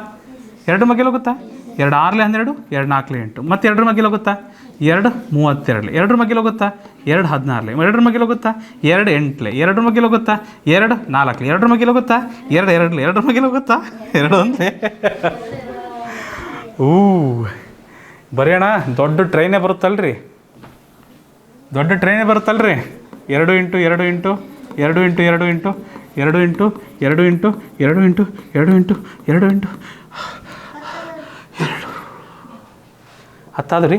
ಎರಡರ ಮಗ್ಗೆಲ್ಲ ಹೋಗುತ್ತಾ? ಎರಡು ಆರ್ಲೆ ಹನ್ನೆರಡು, ಎರಡು ನಾಲ್ಕಲೆ ಎಂಟು. ಮತ್ತು ಎರಡರ ಮಗ್ಗೆಲ್ಲ ಹೋಗುತ್ತಾ? ಎರಡು ಮೂವತ್ತೆರಡು ಎರಡರ ಮಗ್ಗೆಲ್ಲ ಹೋಗುತ್ತಾ? ಎರಡು ಹದಿನಾರಲೆ. ಎರಡರ ಮಗ್ಗೆಲ್ಲ ಹೋಗುತ್ತಾ? ಎರಡು ಎಂಟಲೆ. ಎರಡರ ಮಗ್ಗೆಲ್ಲ ಹೋಗುತ್ತಾ? ಎರಡು ನಾಲ್ಕಲೆ. ಎರಡರ ಮಗ್ಗೆಲ್ಲ ಹೋಗುತ್ತಾ? ಎರಡು ಎರಡಲೆ. ಎರಡರ ಮಗ್ಗೆಲ್ಲ ಹೋಗುತ್ತಾ? ಎರಡು ಒಂದೇ ಊ. ಬರೆಯೋಣ. ದೊಡ್ಡ ಟ್ರೈನೇ ಬರುತ್ತಲ್ರಿ? ದೊಡ್ಡ ಟ್ರೈನೇ ಬರುತ್ತಲ್ರಿ? ಎರಡು ಇಂಟು ಎರಡು ಇಂಟು ಎರಡು ಇಂಟು ಎರಡು ಇಂಟು ಎರಡು ಇಂಟು ಎರಡು ಇಂಟು ಎರಡು ಇಂಟು ಎರಡು ಇಂಟು ಎರಡು ಇಂಟು ಹತ್ತಾದ್ರಿ? ರೀ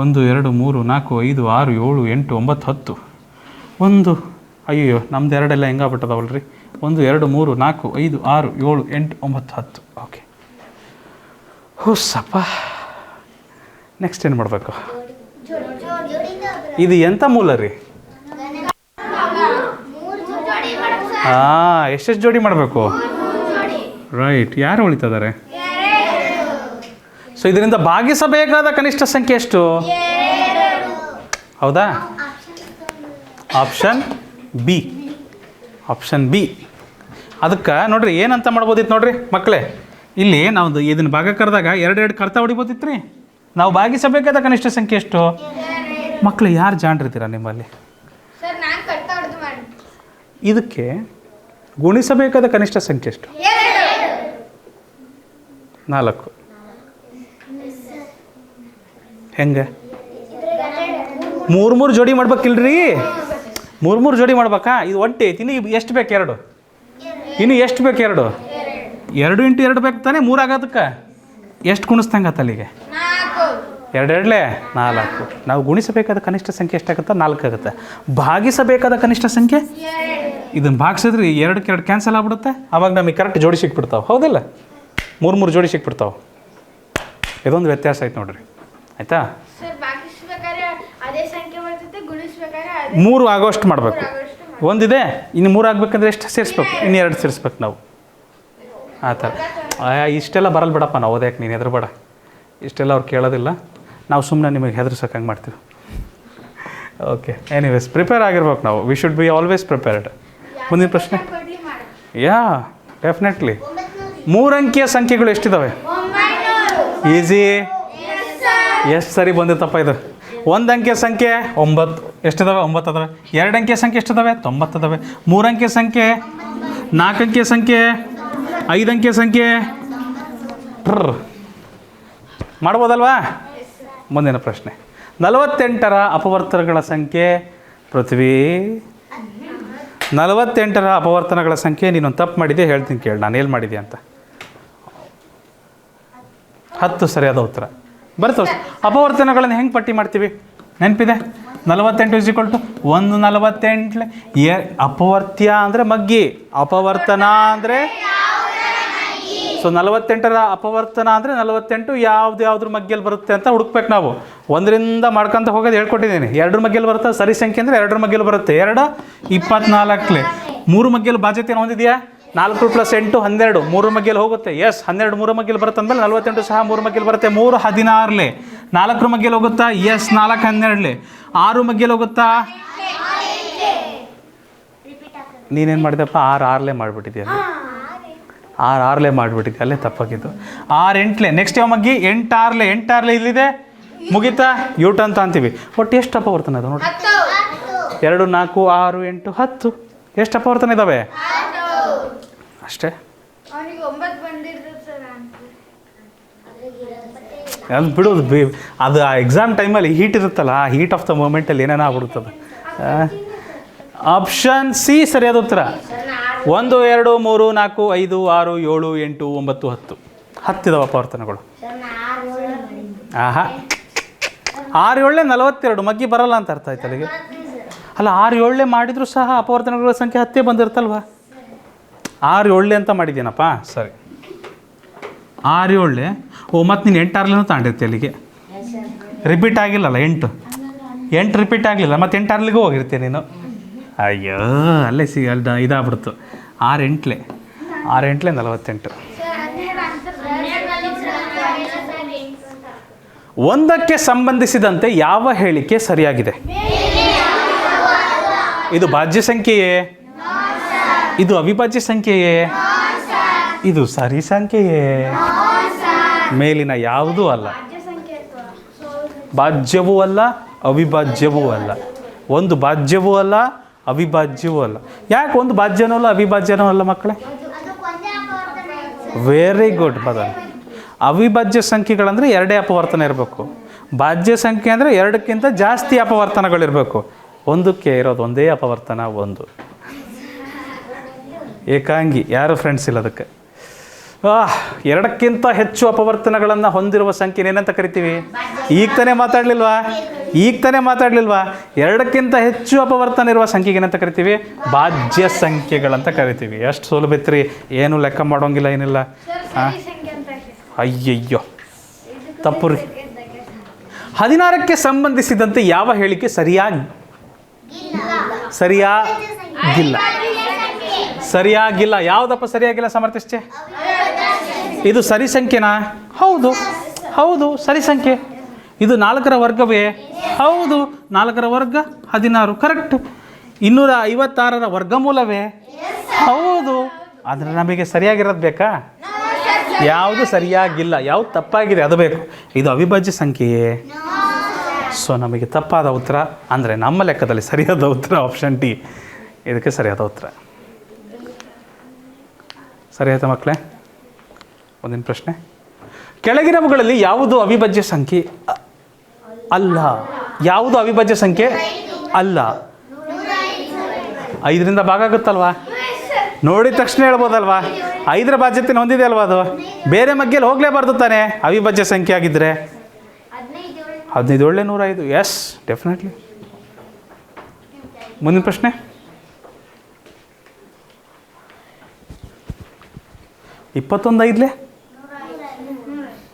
ಒಂದು ಎರಡು ಮೂರು ನಾಲ್ಕು ಐದು ಆರು ಏಳು ಎಂಟು ಒಂಬತ್ತು ಹತ್ತು. ಒಂದು ಅಯ್ಯೋ ನಮ್ದು ಎರಡೆಲ್ಲ ಹೆಂಗಾಗ್ಬಿಟ್ಟದವಲ್ರಿ? ಒಂದು ಎರಡು ಮೂರು ನಾಲ್ಕು ಐದು ಆರು ಏಳು ಎಂಟು ಒಂಬತ್ತು ಹತ್ತು. ಓಕೆ. ಹುಸ್ಸಪ್ಪ. ನೆಕ್ಸ್ಟ್ ಏನು ಮಾಡಬೇಕು? ಇದು ಎಂಥ ಮೂಲ ರೀ? ಹಾಂ ಎಷ್ಟೆಷ್ಟು ಜೋಡಿ ಮಾಡಬೇಕು? ರೈಟ್ ಯಾರು ಉಳಿತಿದ್ದಾರೆ ಸೊ ಇದರಿಂದ ಭಾಗಿಸಬೇಕಾದ ಕನಿಷ್ಠ ಸಂಖ್ಯೆ ಎಷ್ಟು? ಹೌದಾ? ಆಪ್ಷನ್ ಬಿ ಆಪ್ಷನ್ ಬಿ ಅದಕ್ಕೆ ನೋಡ್ರಿ ಏನಂತ ಮಾಡ್ಬೋದಿತ್ತು ನೋಡ್ರಿ ಮಕ್ಕಳೇ? ಇಲ್ಲಿ ನಾವು ಇದನ್ನ ಭಾಗ ಕರೆದಾಗ ಎರಡೆರಡು ಕರ್ತ ಹೊಡಿಬೋದಿತ್ತು ರೀ ನಾವು ಭಾಗಿಸಬೇಕಾದ ಕನಿಷ್ಠ ಸಂಖ್ಯೆ ಎಷ್ಟು? ಮಕ್ಕಳು ಯಾರು ಜಾಣ್ರಿದ್ದೀರಾ ನಿಮ್ಮಲ್ಲಿ? ಇದಕ್ಕೆ ಗುಣಿಸಬೇಕಾದ ಕನಿಷ್ಠ ಸಂಖ್ಯೆ ಎಷ್ಟು? ನಾಲ್ಕು. ಹೆಂಗೆ? ಮೂರು ಮೂರು ಜೋಡಿ ಮಾಡ್ಬೇಕಿಲ್ರಿ? ಮೂರು ಮೂರು ಜೋಡಿ ಮಾಡ್ಬೇಕಾ? ಇದು ಒಂಟಿ ಐತಿ ಇನ್ನು ಎಷ್ಟು ಬೇಕು ಎರಡು? ಇನ್ನು ಎಷ್ಟು ಬೇಕು ಎರಡು? ಎರಡು ಇಂಟು ಎರಡು ಬೇಕು ತಾನೇ ಮೂರು ಆಗೋದಕ್ಕೆ ಎಷ್ಟು ಗುಣಿಸ್ದಂಗೆ ಅಲ್ಲಿಗೆ? ಎರಡೆರಡಲೇ? ನಾಲ್ಕು. ನಾವು ಗುಣಿಸಬೇಕಾದ ಕನಿಷ್ಠ ಸಂಖ್ಯೆ ಎಷ್ಟಾಗುತ್ತೆ? ನಾಲ್ಕು ಆಗುತ್ತೆ. ಭಾಗಿಸಬೇಕಾದ ಕನಿಷ್ಠ ಸಂಖ್ಯೆ? ಇದನ್ನು ಭಾಗಿಸಿದ್ರೆ ಎರಡಕ್ಕೆ ಎರಡು ಕ್ಯಾನ್ಸಲ್ ಆಗ್ಬಿಡುತ್ತೆ. ಅವಾಗ ನಮಗೆ ಕರೆಕ್ಟ್ ಜೋಡಿ ಸಿಕ್ಬಿಡ್ತಾವೆ. ಹೌದಿಲ್ಲ? ಮೂರು ಮೂರು ಜೋಡಿ ಸಿಕ್ಬಿಡ್ತಾವೆ. ಇದೊಂದು ವ್ಯತ್ಯಾಸ ಐತೆ ನೋಡ್ರಿ. ಆಯಿತಾ? ಮೂರು ಆಗೋಷ್ಟು ಮಾಡಬೇಕು. ಒಂದಿದೆ ಇನ್ನು ಮೂರು ಆಗ್ಬೇಕಂದ್ರೆ ಎಷ್ಟು ಸೇರಿಸ್ಬೇಕು? ಇನ್ನು ಎರಡು. ಸೇರಿಸ್ಬೇಕು ನಾವು. ಆ ಥರ. ಇಷ್ಟೆಲ್ಲ ಬರಲ್ಲ ಬಿಡಪ್ಪ ನಾವು ಓದ್ಯಾಕೆ ನೀನು ಹೆದರ್ಬೇಡ. ಇಷ್ಟೆಲ್ಲ ಅವ್ರು ಕೇಳೋದಿಲ್ಲ. ನಾವು ಸುಮ್ಮನೆ ನಿಮಗೆ ಹೆದರ್ಸೋಕೆ ಹಂಗೆ ಮಾಡ್ತೀವಿ. ಓಕೆ ಎನಿವೇಸ್ ಪ್ರಿಪೇರ್ ಆಗಿರ್ಬೇಕು ನಾವು. We should be always prepared ಮುಂದಿನ ಪ್ರಶ್ನೆ? ಯಾ ಡೆಫಿನೆಟ್ಲಿ ಮೂರಂಕಿಯ ಸಂಖ್ಯೆಗಳು ಎಷ್ಟಿದ್ದಾವೆ ಈಸಿ ಎಷ್ಟು ಸರಿ ಬಂದಿತ್ತಪ್ಪ ಇದು? ಒಂದು ಅಂಕೆ ಸಂಖ್ಯೆ ಒಂಬತ್ತು. ಎಷ್ಟಿದಾವೆ? ಒಂಬತ್ತು ಅದಾವೆ. ಎರಡು ಅಂಕೆ ಸಂಖ್ಯೆ ಎಷ್ಟಿದಾವೆ? ತೊಂಬತ್ತು ಅದಾವೆ. ಮೂರು ಅಂಕೆ ಸಂಖ್ಯೆ, ನಾಲ್ಕು ಅಂಕೆ ಸಂಖ್ಯೆ, ಐದು ಅಂಕೆ ಸಂಖ್ಯೆ. ಟ್ರ್. ಮಾಡ್ಬೋದಲ್ವಾ? ಮುಂದಿನ ಪ್ರಶ್ನೆ. ನಲವತ್ತೆಂಟರ ಅಪವರ್ತನಗಳ ಸಂಖ್ಯೆ ಪೃಥ್ವಿ. ನಲವತ್ತೆಂಟರ ಅಪವರ್ತನಗಳ ಸಂಖ್ಯೆ ನೀನೊಂದು ತಪ್ಪು ಮಾಡಿದೆ ಹೇಳ್ತೀನಿ ಕೇಳಿ. ನಾನು ಏನು ಮಾಡಿದೆ ಅಂತ. ಹತ್ತು ಸರಿಯಾದ ಉತ್ತರ. ಬರ್ತಾವ ಅಪವರ್ತನಗಳನ್ನು ಹೆಂಗೆ ಪಟ್ಟಿ ಮಾಡ್ತೀವಿ? ನೆನಪಿದೆ? ನಲವತ್ತೆಂಟು ಇಸ್ ಟು ಒಂದು ನಲವತ್ತೆಂಟ್ಲೆ. ಎ ಅಪವರ್ತ್ಯ ಅಂದರೆ ಮಗ್ಗಿ. ಅಪವರ್ತನ ಅಂದರೆ? ಸೊ ನಲವತ್ತೆಂಟರ ಅಪವರ್ತನ ಅಂದರೆ ನಲವತ್ತೆಂಟು ಯಾವ್ದು ಯಾವ್ದ್ರ ಮಗ್ಗಿಯಲ್ಲಿ ಬರುತ್ತೆ ಅಂತ ಹುಡುಕ್ಬೇಕು ನಾವು. ಒಂದರಿಂದ ಮಾಡ್ಕೊಂತ ಹೋಗೋದು ಹೇಳ್ಕೊಟ್ಟಿದ್ದೀನಿ. ಎರಡರ ಮಗ್ಗಿಯಲ್ಲಿ ಬರುತ್ತೆ? ಸರಿ ಸಂಖ್ಯೆ ಅಂದರೆ ಎರಡರ ಮಗ್ಗಿಯಲ್ಲಿ ಬರುತ್ತೆ. ಎರಡು, ಇಪ್ಪತ್ನಾಲ್ಕಲೆ. ಮೂರು ಮಗ್ಗೆಲು ಬಾಧ್ಯತೆಯನ್ನು ಹೊಂದಿದೆಯಾ ನಾಲ್ಕು ಪ್ಲಸ್ ಎಂಟು ಹನ್ನೆರಡು ಮೂರು ಮಗ್ಗಿಲು ಹೋಗುತ್ತೆ. ಎಸ್ ಹನ್ನೆರಡು ಮೂರು ಮಗ್ಗಿಲು ಬರುತ್ತೆ ಅಂದಮೇಲೆ ನಲ್ವತ್ತೆಂಟು ಸಹ ಮೂರು ಮಗ್ಗಿಲು ಬರುತ್ತೆ. ಮೂರು ಹದಿನಾರಲೆ. ನಾಲ್ಕರ ಮಗ್ಗಿಲು ಹೋಗುತ್ತಾ? ಎಸ್ ನಾಲ್ಕು ಹನ್ನೆರಡಲೆ. ಆರು ಮಗ್ಗಿಲು ಹೋಗುತ್ತಾ? ನೀನೇನು ಮಾಡಿದಪ್ಪ? ಆರು ಆರ್ಲೆ ಮಾಡಿಬಿಟ್ಟಿದ್ಯಾ ಆರು ಆರಲೆ ಮಾಡಿಬಿಟ್ಟಿದ್ದೆ ಅಲ್ಲೇ? ತಪ್ಪಾಗಿದ್ದು ಆರು ಎಂಟ್ಲೆ. ನೆಕ್ಸ್ಟ್ ಯಾವ ಮಗ್ಗಿ? ಎಂಟು ಆರ್ಲೆ ಎಂಟು ಆರ್ಲೆ ಇಲ್ಲಿದೆ ಮುಗಿತಾ? ಯೂಟ್ ಅಂತ ಅಂತೀವಿ ಒಟ್ಟು ಎಷ್ಟಪ್ಪ ಬರ್ತಾನೆ ಅದು ನೋಡಿ. ಎರಡು ನಾಲ್ಕು ಆರು ಎಂಟು ಹತ್ತು. ಎಷ್ಟಪ್ಪ ಬರ್ತಾನೆ ಇದ್ದಾವೆ ಅಷ್ಟೇ. ಅದು ಬಿಡೋದು ಬಿ ಅದು ಆ ಎಕ್ಸಾಮ್ ಟೈಮಲ್ಲಿ ಹೀಟ್ ಇರುತ್ತಲ್ಲ ಆ ಹೀಟ್ ಆಫ್ ದ ಮೂಮೆಂಟಲ್ಲಿ ಏನೇನೋ ಆಗ್ಬಿಡ್ತದೆ ಆಪ್ಷನ್ ಸಿ ಸರಿಯಾದ ಉತ್ತರ. ಒಂದು ಎರಡು ಮೂರು ನಾಲ್ಕು ಐದು ಆರು ಏಳು ಎಂಟು ಒಂಬತ್ತು ಹತ್ತು. ಹತ್ತಿದವ ಅಪವರ್ತನಗಳು ಆಹಾ. ಆರು ಏಳನೇ ನಲವತ್ತೆರಡು ಮಗ್ಗಿ ಬರಲ್ಲ ಅಂತ ಅರ್ಥ ಆಯ್ತು ಅಲ್ಲಿಗೆ ಅಲ್ಲ ಆರು ಏಳನೇ ಮಾಡಿದರೂ ಸಹ ಅಪವರ್ತನಗಳ ಸಂಖ್ಯೆ ಹತ್ತೇ ಬಂದಿರುತ್ತಲ್ವ? ಆರು ಏಳನೇ ಅಂತ ಮಾಡಿದ್ದೀನಪ್ಪ. ಸರಿ. ಆರು ಏಳನೇ ಓ, ಮತ್ತು ನೀನು ಎಂಟು ಆರ್ಲೇನೂ ತಗೊಂಡಿರ್ತಿ ಅಲ್ಲಿಗೆ? ರಿಪೀಟ್ ಆಗಿಲ್ಲಲ್ಲ, ಎಂಟು? ಎಂಟು ರಿಪೀಟ್ ಆಗಲಿಲ್ಲ, ಮತ್ತು ಎಂಟು ಆರ್ಲಿಗೂ ಹೋಗಿರ್ತೀಯ ನೀನು? ಅಯ್ಯೋ, ಅಲ್ಲೇ ಸಿ ಅಲ್ಲಿ ಇದಾಗ್ಬಿಡ್ತು. ಆರು ಎಂಟ್ಲೆ ಆರು ಎಂಟ್ಲೆ ನಲವತ್ತೆಂಟು. ಒಂದಕ್ಕೆ ಸಂಬಂಧಿಸಿದಂತೆ ಯಾವ ಹೇಳಿಕೆ ಸರಿಯಾಗಿದೆ? ಇದು ಭಾಜ್ಯ ಸಂಖ್ಯೆಯೇ? ಇದು ಅವಿಭಾಜ್ಯ ಸಂಖ್ಯೆಯೇ? ಇದು ಸರಿ ಸಂಖ್ಯೆಯೇ? ಮೇಲಿನ ಯಾವುದೂ ಅಲ್ಲ. ಭಾಜ್ಯವೂ ಅಲ್ಲ, ಅವಿಭಾಜ್ಯವೂ ಅಲ್ಲ. ಒಂದು ಭಾಜ್ಯವೂ ಅಲ್ಲ, ಅವಿಭಾಜ್ಯವೂ ಅಲ್ಲ. ಯಾಕೆ ಒಂದು ಭಾಜ್ಯನೂ ಅಲ್ಲ, ಅವಿಭಾಜ್ಯನೂ ಅಲ್ಲ ಮಕ್ಕಳೇ? ವೆರಿ ಗುಡ್ ಬದನ್ ಅವಿಭಾಜ್ಯ ಸಂಖ್ಯೆಗಳಂದರೆ ಎರಡೇ ಅಪವರ್ತನ ಇರಬೇಕು. ಭಾಜ್ಯ ಸಂಖ್ಯೆ ಅಂದರೆ ಎರಡಕ್ಕಿಂತ ಜಾಸ್ತಿ ಅಪವರ್ತನಗಳಿರಬೇಕು. ಒಂದಕ್ಕೆ ಇರೋದು ಒಂದೇ ಅಪವರ್ತನ, ಒಂದು. ಏಕಾಂಗಿ ಯಾರು ಫ್ರೆಂಡ್ಸ್ ಇಲ್ಲ ಅದಕ್ಕೆ? ಎರಡಕ್ಕಿಂತ ಹೆಚ್ಚು ಅಪವರ್ತನಗಳನ್ನು ಹೊಂದಿರುವ ಸಂಖ್ಯೆ ಏನಂತ ಕರಿತೀವಿ? ಈಗ ತಾನೇ ಮಾತಾಡಲಿಲ್ವಾ? ಈಗ ತಾನೇ ಮಾತಾಡ್ಲಿಲ್ವಾ? ಎರಡಕ್ಕಿಂತ ಹೆಚ್ಚು ಅಪವರ್ತನ ಇರುವ ಸಂಖ್ಯೆಗೆ ಏನಂತ ಕರಿತೀವಿ? ಭಾಜ್ಯ ಸಂಖ್ಯೆಗಳಂತ ಕರಿತೀವಿ. ಎಷ್ಟು ಸುಲಭ ಇತ್ತು ರೀ ಏನು ಲೆಕ್ಕ ಮಾಡೋಂಗಿಲ್ಲ ಏನಿಲ್ಲ. ಹಾಕಿ. ಅಯ್ಯಯ್ಯೋ. ತಪ್ಪು ರೀ. ಹದಿನಾರಕ್ಕೆ ಸಂಬಂಧಿಸಿದಂತೆ ಯಾವ ಹೇಳಿಕೆ ಸರಿಯಾಗಿ ಸರಿಯಾಗಿಲ್ಲ. ಸರಿಯಾಗಿಲ್ಲ. ಯಾವುದಪ್ಪ ಸರಿಯಾಗಿಲ್ಲ ಸಮರ್ಥಿಸ್ತೆ? ಇದು ಸರಿ ಸಂಖ್ಯೆನಾ? ಹೌದು. ಹೌದು, ಸರಿ ಸಂಖ್ಯೆ. ಇದು ನಾಲ್ಕರ ವರ್ಗವೇ? ಹೌದು. ನಾಲ್ಕರ ವರ್ಗ ಹದಿನಾರು. ಕರೆಕ್ಟ್ ಇನ್ನೂರ ಐವತ್ತಾರರ ವರ್ಗಮೂಲವೇ ಹೌದು. ಆದರೆ ನಮಗೆ ಸರಿಯಾಗಿರೋದು ಬೇಕಾ? ಯಾವುದು ಸರಿಯಾಗಿಲ್ಲ. ಯಾವುದು ತಪ್ಪಾಗಿದೆ ಅದು ಬೇಕು. ಇದು ಅವಿಭಾಜ್ಯ ಸಂಖ್ಯೆಯೇ? ಸೊ ನಮಗೆ ತಪ್ಪಾದ ಉತ್ತರ ಅಂದರೆ ನಮ್ಮ ಲೆಕ್ಕದಲ್ಲಿ ಸರಿಯಾದ ಉತ್ತರ ಆಪ್ಷನ್ ಟಿ ಇದಕ್ಕೆ ಸರಿಯಾದ ಉತ್ತರ. ಸರಿ ಆಯ್ತಾ ಮಕ್ಕಳೇ? ಒಂದಿನ ಪ್ರಶ್ನೆ. ಕೆಳಗಿನವುಗಳಲ್ಲಿ ಯಾವುದು ಅವಿಭಾಜ್ಯ ಸಂಖ್ಯೆ? ಅಲ್ಲ. ಯಾವುದು ಅವಿಭಾಜ್ಯ ಸಂಖ್ಯೆ? ಅಲ್ಲ. ಐದರಿಂದ ಭಾಗ ಆಗುತ್ತಲ್ವಾ? ನೋಡಿದ ತಕ್ಷಣ ಹೇಳ್ಬೋದಲ್ವಾ? ಐದರ ಬಾಧ್ಯತೆ ಹೊಂದಿದೆ ಅಲ್ವಾ ಅದು? ಬೇರೆ ಮಗ್ಗೆಲ್ಲಿ ಹೋಗಲೇಬಾರ್ದು ತಾನೆ ಅವಿಭಾಜ್ಯ ಸಂಖ್ಯೆ ಆಗಿದ್ದರೆ ಹದಿನೈದು ಒಳ್ಳೆ ನೂರೈದು. ಎಸ್ ಡೆಫಿನೆಟ್ಲಿ ಮುಂದಿನ ಪ್ರಶ್ನೆ. ಇಪ್ಪತ್ತೊಂದು ಐದ್ಲೆ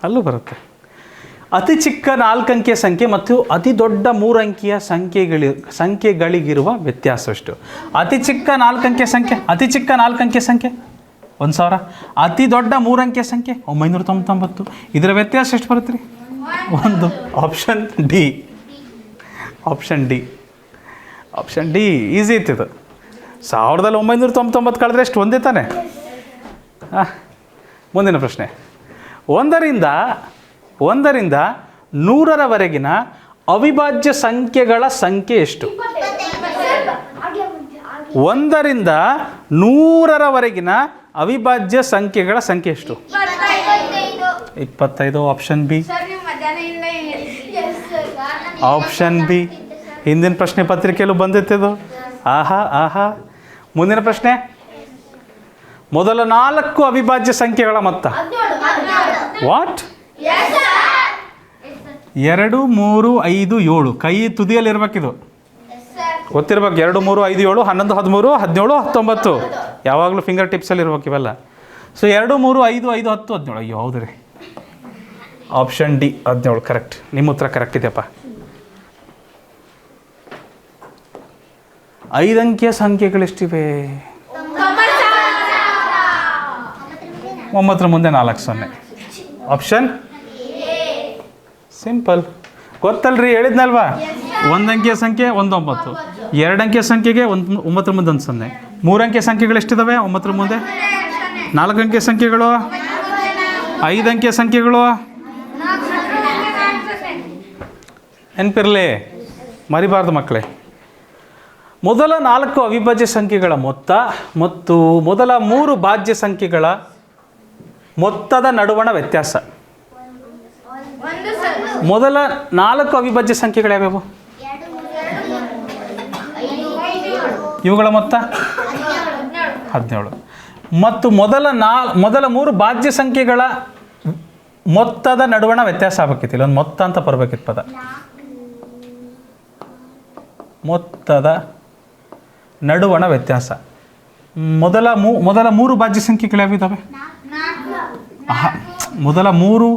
ಅಲ್ಲೂ ಬರುತ್ತೆ. ಅತಿ ಚಿಕ್ಕ ನಾಲ್ಕಂಕಿಯ ಸಂಖ್ಯೆ ಮತ್ತು ಅತಿ ದೊಡ್ಡ ಮೂರಂಕಿಯ ಸಂಖ್ಯೆಗಳಿ ಸಂಖ್ಯೆಗಳಿಗಿರುವ ವ್ಯತ್ಯಾಸವಷ್ಟು. ಅತಿ ಚಿಕ್ಕ ನಾಲ್ಕಂಕಿಯ ಸಂಖ್ಯೆ, ಅತಿ ಚಿಕ್ಕ ನಾಲ್ಕಂಕಿಯ ಸಂಖ್ಯೆ? ಒಂದು ಸಾವಿರ. ಅತಿ ದೊಡ್ಡ ಮೂರಂಕಿಯ ಸಂಖ್ಯೆ? ಒಂಬೈನೂರ ತೊಂಬತ್ತೊಂಬತ್ತು. ಇದರ ವ್ಯತ್ಯಾಸ ಎಷ್ಟು ಬರುತ್ತೆ ರೀ? ಒಂದು. Option D option D option D easy ಇತ್ತು ಇದು. ಸಾವಿರದಲ್ಲಿ ಒಂಬೈನೂರ ತೊಂಬತ್ತೊಂಬತ್ತು ಕಳೆದ್ರೆ ಎಷ್ಟು ಒಂದೇ ತಾನೆ? ಹಾಂ ಮುಂದಿನ ಪ್ರಶ್ನೆ. ಒಂದರಿಂದ ಒಂದರಿಂದ ನೂರರವರೆಗಿನ ಅವಿಭಾಜ್ಯ ಸಂಖ್ಯೆಗಳ ಸಂಖ್ಯೆ ಎಷ್ಟು? ಒಂದರಿಂದ ನೂರರವರೆಗಿನ ಅವಿಭಾಜ್ಯ ಸಂಖ್ಯೆಗಳ ಸಂಖ್ಯೆ ಎಷ್ಟು? ಇಪ್ಪತ್ತೈದು ಆಪ್ಷನ್ ಬಿ ಆಪ್ಷನ್ ಬಿ ಹಿಂದಿನ ಪ್ರಶ್ನೆ ಪತ್ರಿಕೆಯಲ್ಲೂ ಬಂದಿತ್ತು ಆಹಾ ಆಹಾ. ಮುಂದಿನ ಪ್ರಶ್ನೆ. ಮೊದಲ ನಾಲ್ಕು ಅವಿಭಾಜ್ಯ ಸಂಖ್ಯೆಗಳ ಮೊತ್ತ. ವಾಟ್ ಎರಡು, ಮೂರು, ಐದು, ಏಳು. ಕೈ ತುದಿಯಲ್ಲಿ ಇರ್ಬೇಕಿದು. ಗೊತ್ತಿರ್ಬೇಕು, ಎರಡು, ಮೂರು, ಐದು, ಏಳು, ಹನ್ನೊಂದು, ಹದಿಮೂರು, ಹದಿನೇಳು, ಹತ್ತೊಂಬತ್ತು. ಯಾವಾಗಲೂ ಫಿಂಗರ್ ಟಿಪ್ಸಲ್ಲಿ ಇರ್ಬೇಕು ಇವೆಲ್ಲ. ಸೊ ಎರಡು, ಮೂರು, ಐದು ಐದು, ಹತ್ತು, ಹದಿನೇಳು. ಅಯ್ಯೋ, ಹೌದು ರೀ. ಆಪ್ಷನ್ ಡಿ ಹದಿನೇಳು. ಕರೆಕ್ಟ್ ನಿಮ್ಮ ಉತ್ತರ ಕರೆಕ್ಟ್ ಇದೆಯಪ್ಪ. ಐದು ಅಂಕಿಯ ಸಂಖ್ಯೆಗಳೆಷ್ಟಿವೆ. ಒಂಬತ್ತರ ಮುಂದೆ ನಾಲ್ಕು ಸೊನ್ನೆ. ಆಪ್ಷನ್ ಸಿಂಪಲ್ ಗೊತ್ತಲ್ರಿ, ಹೇಳಿದ್ನಲ್ವಾ? ಒಂದು ಅಂಕಿಯ ಸಂಖ್ಯೆ ಒಂದು ಒಂಬತ್ತು ಎರಡು ಸಂಖ್ಯೆಗೆ ಒಂದು, ಒಂಬತ್ತರ ಮುಂದೆ ಒಂದು ಸೊನ್ನೆ. ಮೂರು ಅಂಕಿಯ ಸಂಖ್ಯೆಗಳು ಎಷ್ಟಿದಾವೆ? ಒಂಬತ್ತರ ಮುಂದೆ? ನಾಲ್ಕು ಅಂಕಿಯ ಸಂಖ್ಯೆಗಳು? ಐದು ಅಂಕಿಯ ಸಂಖ್ಯೆಗಳು? ನೆನಪಿರಲಿ. ಮರಿಬಾರ್ದು ಮಕ್ಕಳೇ. ಮೊದಲ ನಾಲ್ಕು ಅವಿಭಾಜ್ಯ ಸಂಖ್ಯೆಗಳ ಮೊತ್ತ ಮತ್ತು ಮೊದಲ ಮೂರು ಭಾಜ್ಯ ಸಂಖ್ಯೆಗಳ ಮೊತ್ತದ ನಡುವಣ ವ್ಯತ್ಯಾಸ. ಮೊದಲ ನಾಲ್ಕು ಅವಿಭಾಜ್ಯ ಸಂಖ್ಯೆಗಳು ಯಾವ್ಯಾವು? ಇವುಗಳ ಮೊತ್ತ? ಹದಿನೇಳು. ಮತ್ತು ಮೊದಲ ನಾ, ಮೊದಲ ಮೂರು ಭಾಜ್ಯ ಸಂಖ್ಯೆಗಳ ಮೊತ್ತದ ನಡುವಣ ವ್ಯತ್ಯಾಸ ಆಗ್ಬೇಕಿತ್ತು. ಇಲ್ಲೊಂದು ಮೊತ್ತ ಅಂತ ಬರಬೇಕಿತ್ತು ಪದ. ಮೊತ್ತದ ನಡುವಣ ವ್ಯತ್ಯಾಸ. ಮೊದಲ ಮೂ, ಮೊದಲ ಮೂರು ಭಾಜ್ಯ ಸಂಖ್ಯೆಗಳು ಯಾವಿದ್ದಾವೆ ಮೊದಲ ಮೂರು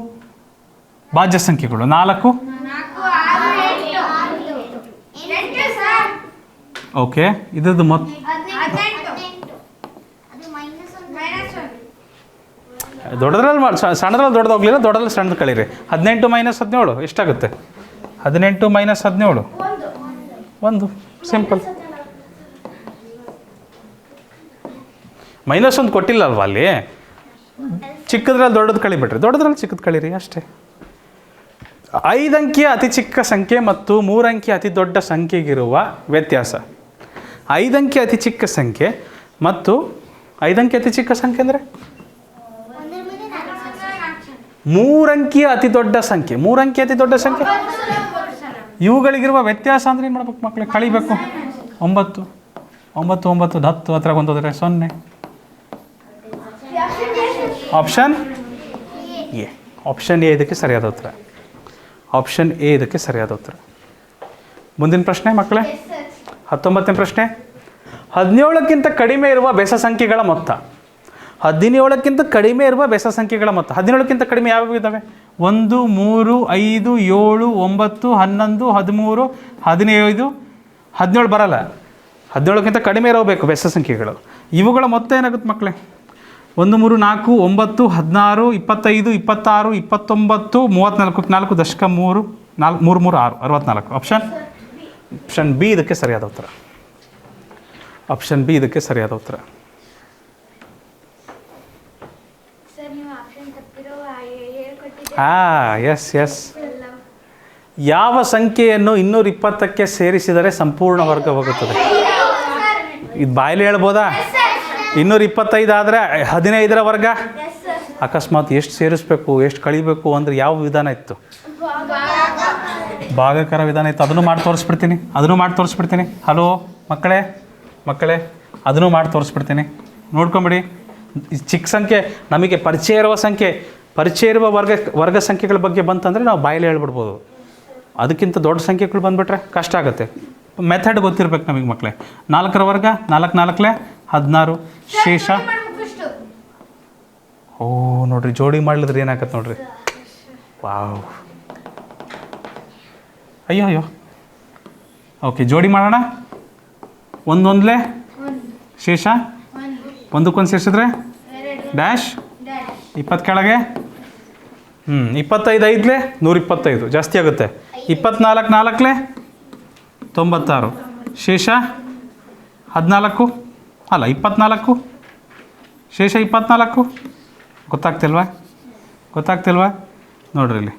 ಭಾಜ್ಯ ಸಂಖ್ಯೆಗಳು. ನಾಲ್ಕು? ಓಕೆ, ಇದ್ರದ್ದು ಮೊತ್ತ ದೊಡ್ಡದ್ರಲ್ಲಿ ಸಣ್ಣದ್ರಲ್ಲಿ ದೊಡ್ಡದು ಹೋಗ್ಲಿಲ್ಲ, ದೊಡ್ಡದ್ರಲ್ಲಿ ಸಣ್ಣದು ಕಳೀರಿ. ಹದಿನೆಂಟು ಮೈನಸ್ ಹದಿನೇಳು, ಎಷ್ಟಾಗುತ್ತೆ? ಹದಿನೆಂಟು ಮೈನಸ್ ಹದಿನೇಳು. ಒಂದು, ಸಿಂಪಲ್. ಮೈನಸ್ ಒಂದು ಕೊಟ್ಟಿಲ್ಲ ಅಲ್ವಾ ಅಲ್ಲಿ? ಚಿಕ್ಕದ್ರಲ್ಲಿ ದೊಡ್ಡದು ಕಳಿಬಿಟ್ರಿ ದೊಡ್ಡದ್ರಲ್ಲಿ ಚಿಕ್ಕದು ಕಳೀರಿ ಅಷ್ಟೇ. ಐದಂಕಿಯ ಅತಿ ಚಿಕ್ಕ ಸಂಖ್ಯೆ ಮತ್ತು ಮೂರಂಕಿ ಅತಿ ದೊಡ್ಡ ಸಂಖ್ಯೆಗಿರುವ ವ್ಯತ್ಯಾಸ. ಐದಂಕಿ ಅತಿ ಚಿಕ್ಕ ಸಂಖ್ಯೆ ಮತ್ತು ಐದಂಕಿ ಅತಿ ಚಿಕ್ಕ ಸಂಖ್ಯೆ ಅಂದರೆ? ಮೂರಂಕಿಯ ಅತಿ ದೊಡ್ಡ ಸಂಖ್ಯೆ. ಮೂರಂಕಿ ಅತಿ ದೊಡ್ಡ ಸಂಖ್ಯೆ? ಇವುಗಳಿಗಿರುವ ವ್ಯತ್ಯಾಸ ಅಂದ್ರೆ ಏನು ಮಾಡ್ಬೇಕು ಮಕ್ಕಳಿಗೆ ಕಳಿಬೇಕು. ಒಂಬತ್ತು. ಒಂಬತ್ತು ಒಂಬತ್ತು ಹತ್ತು ಹತ್ರ ಬಂದೋದ್ರೆ ಸೊನ್ನೆ. ಆಪ್ಷನ್ ಎ ಆಪ್ಷನ್ ಎ ಇದಕ್ಕೆ ಸರಿಯಾದ ಉತ್ತರ. ಆಪ್ಷನ್ ಎ ಇದಕ್ಕೆ ಸರಿಯಾದ ಉತ್ತರ. ಮುಂದಿನ ಪ್ರಶ್ನೆ ಮಕ್ಕಳೇ. ಹತ್ತೊಂಬತ್ತನೇ ಪ್ರಶ್ನೆ. ಹದಿನೇಳಕ್ಕಿಂತ ಕಡಿಮೆ ಇರುವ ಬೆಸ ಸಂಖ್ಯೆಗಳ ಮೊತ್ತ. ಹದಿನೇಳಕ್ಕಿಂತ ಕಡಿಮೆ ಇರುವ ಬೆಸ ಸಂಖ್ಯೆಗಳ ಮೊತ್ತ. ಹದಿನೇಳಕ್ಕಿಂತ ಕಡಿಮೆ ಯಾವ್ಯಾವ ಇದ್ದಾವೆ? ಒಂದು, ಮೂರು, ಐದು, ಏಳು, ಒಂಬತ್ತು, ಹನ್ನೊಂದು, ಹದಿಮೂರು, ಹದಿನೈದು, ಹದಿನೇಳು ಬರಲ್ಲ. ಹದಿನೇಳಕ್ಕಿಂತ ಕಡಿಮೆ ಇರಬೇಕು ಬೆಸ ಸಂಖ್ಯೆಗಳು. ಇವುಗಳ ಮೊತ್ತ ಏನಾಗುತ್ತೆ ಮಕ್ಕಳೇ? ಒಂದು ಮೂರು ನಾಲ್ಕು ಒಂಬತ್ತು ಹದಿನಾರು ಇಪ್ಪತ್ತೈದು ಇಪ್ಪತ್ತಾರು ಇಪ್ಪತ್ತೊಂಬತ್ತು ಮೂವತ್ತ್ನಾಲ್ಕು ನಾಲ್ಕು ದಶಕ ಮೂರು ನಾಲ್ಕು ಮೂರು ಮೂರು ಆರು ಅರವತ್ನಾಲ್ಕು. ಆಪ್ಷನ್ ಆಪ್ಷನ್ ಬಿ ಇದಕ್ಕೆ ಸರಿಯಾದ ಉತ್ತರ. ಆಪ್ಷನ್ ಬಿ ಇದಕ್ಕೆ ಸರಿಯಾದ ಉತ್ತರ. ಹಾ ಎಸ್ ಎಸ್ ಯಾವ ಸಂಖ್ಯೆಯನ್ನು ಇನ್ನೂರ ಇಪ್ಪತ್ತಕ್ಕೆ ಸೇರಿಸಿದರೆ ಸಂಪೂರ್ಣ ವರ್ಗವಾಗುತ್ತದೆ? ಇದು ಬಾಯಲ್ಲಿ ಹೇಳ್ಬೋದಾ? ಇನ್ನೂರ ಇಪ್ಪತ್ತೈದು ಆದರೆ ಹದಿನೈದರ ವರ್ಗ? ಅಕಸ್ಮಾತ್ ಎಷ್ಟು ಸೇರಿಸ್ಬೇಕು ಎಷ್ಟು ಕಳಿಬೇಕು ಅಂದರೆ ಯಾವ ವಿಧಾನ ಇತ್ತು? ಭಾಗಕರ ವಿಧಾನ ಇತ್ತು. ಅದನ್ನು ಮಾಡಿ ತೋರಿಸ್ಬಿಡ್ತೀನಿ. ಅದನ್ನು ಮಾಡಿ ತೋರಿಸ್ಬಿಡ್ತೀನಿ. ಹಲೋ ಮಕ್ಕಳೇ ಮಕ್ಕಳೇ ಅದನ್ನು ಮಾಡಿ ತೋರಿಸ್ಬಿಡ್ತೀನಿ. ನೋಡ್ಕೊಂಬಿಡಿ. ಚಿಕ್ಕ ಸಂಖ್ಯೆ ನಮಗೆ ಪರಿಚಯ ಇರುವ ಸಂಖ್ಯೆ ಪರಿಚಯ ಇರುವ ವರ್ಗ ವರ್ಗ ಸಂಖ್ಯೆಗಳ ಬಗ್ಗೆ ಬಂತಂದರೆ ನಾವು ಬಾಯಲ್ಲಿ ಹೇಳ್ಬಿಡ್ಬೋದು. ಅದಕ್ಕಿಂತ ದೊಡ್ಡ ಸಂಖ್ಯೆಗಳು ಬಂದುಬಿಟ್ರೆ ಕಷ್ಟ ಆಗುತ್ತೆ. ಮೆಥಡ್ ಗೊತ್ತಿರ್ಬೇಕು ನಮಗೆ ಮಕ್ಕಳೇ. ನಾಲ್ಕರ ವರ್ಗ ನಾಲ್ಕು ನಾಲ್ಕಲೆ ಹದಿನಾರು ಶೇಷ. ಓ ನೋಡ್ರಿ ಜೋಡಿ ಮಾಡ್ಲಿದ್ರೆ ಏನಾಗತ್ತೆ ನೋಡ್ರಿ. ವಾವ್. ಅಯ್ಯೋ ಅಯ್ಯೋ. ಓಕೆ ಜೋಡಿ ಮಾಡೋಣ. ಒಂದೊಂದ್ಲೆ. ಶೇಷ. ಒಂದಕ್ಕೊಂದು ಸೇರಿಸಿದ್ರೆ? ಡ್ಯಾಶ್. ಇಪ್ಪತ್ತು ಕೆಳಗೆ? ಹ್ಞೂ ಇಪ್ಪತ್ತೈದು ಐದ್ಲೆ ನೂರಿಪ್ಪತ್ತೈದು. ಜಾಸ್ತಿ ಆಗುತ್ತೆ. ಇಪ್ಪತ್ನಾಲ್ಕು ನಾಲ್ಕಲೆ ತೊಂಬತ್ತಾರು. ಶೇಷ? ಹದಿನಾಲ್ಕು? ಅಲ್ಲ, ಇಪ್ಪತ್ನಾಲ್ಕು? ಶೇಷ ಇಪ್ಪತ್ನಾಲ್ಕು? ಗೊತ್ತಾಗ್ತಿಲ್ವಾ? ಗೊತ್ತಾಗ್ತಿಲ್ವಾ? ನೋಡ್ರಿ ಇಲ್ಲಿ.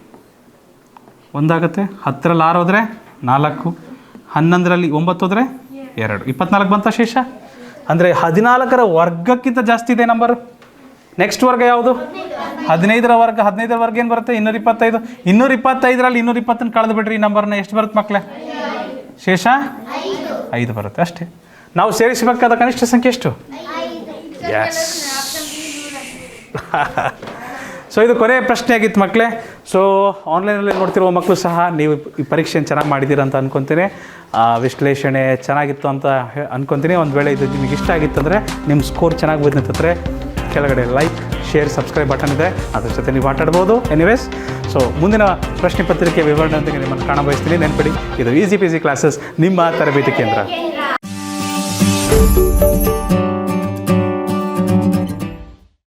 ಒಂದಾಗುತ್ತೆ, ಹತ್ತರಲ್ಲಿ ಆರು ಹೋದರೆ ನಾಲ್ಕು, ಹನ್ನೊಂದರಲ್ಲಿ ಒಂಬತ್ತು ಹೋದರೆ ಎರಡು. ಇಪ್ಪತ್ನಾಲ್ಕು ಬಂತ ಶೇಷ? ಅಂದರೆ ಹದಿನಾಲ್ಕರ ವರ್ಗಕ್ಕಿಂತ ಜಾಸ್ತಿ ಇದೆ ನಂಬರು. ನೆಕ್ಸ್ಟ್ ವರ್ಗ ಯಾವುದು? ಹದಿನೈದರ ವರ್ಗ ಹದಿನೈದರ ವರ್ಗ ಏನು ಬರುತ್ತೆ? ಇನ್ನೂರ ಇಪ್ಪತ್ತೈದು. ಇನ್ನೂರ ಇಪ್ಪತ್ತೈದರಲ್ಲಿ ಇನ್ನೂರ ಇಪ್ಪತ್ತನ್ನು ಕಳೆದು ಬಿಡ್ರಿ ಈ ನಂಬರ್ನ. ಎಷ್ಟು ಬರುತ್ತೆ ಮಕ್ಕಳೇ ಶೇಷ? ಐದು ಬರುತ್ತೆ, ಅಷ್ಟೇ. ನಾವು ಸೇರಿಸಬೇಕಾದ ಕನಿಷ್ಠ ಸಂಖ್ಯೆ ಎಷ್ಟು? ಎಸ್ ಸೊ ಇದು ಕೊನೆಯ ಪ್ರಶ್ನೆ ಆಗಿತ್ತು ಮಕ್ಕಳೇ. ಸೊ ಆನ್ಲೈನಲ್ಲಿ ನೋಡ್ತಿರುವ ಮಕ್ಕಳು ಸಹ ನೀವು ಈ ಪರೀಕ್ಷೆಯನ್ನು ಚೆನ್ನಾಗಿ ಮಾಡಿದ್ದೀರಾ ಅಂತ ಅನ್ಕೊತೀನಿ. ವಿಶ್ಲೇಷಣೆ ಚೆನ್ನಾಗಿತ್ತು ಅಂತ ಅನ್ಕೊತೀನಿ. ಒಂದು ವೇಳೆ ಇದು ನಿಮಗೆ ಇಷ್ಟ ಆಗಿತ್ತಂದರೆ ನಿಮ್ಮ ಸ್ಕೋರ್ ಚೆನ್ನಾಗಿ ಬಂದಿತ್ತಂದರೆ ಕೆಳಗಡೆ ಲೈಕ್ ಶೇರ್ ಸಬ್ಸ್ಕ್ರೈಬ್ ಬಟನ್ ಇದೆ. ಅದ್ರ ಜೊತೆ ನೀವು ಆಟಾಡ್ಬೋದು. ಎನಿವೇಸ್ ಸೊ ಮುಂದಿನ ಪ್ರಶ್ನೆ ಪತ್ರಿಕೆ ವಿವರಣೆಯೊಂದಿಗೆ ನಿಮ್ಮನ್ನು ಕಾಣಬಯಸ್ತೀನಿ. ನೆನಪಿಡಿ ಇದು ಈಸಿ ಪಿ ಕ್ಲಾಸಸ್ ನಿಮ್ಮ ತರಬೇತಿ ಕೇಂದ್ರ. ಕೇಂದ್ರ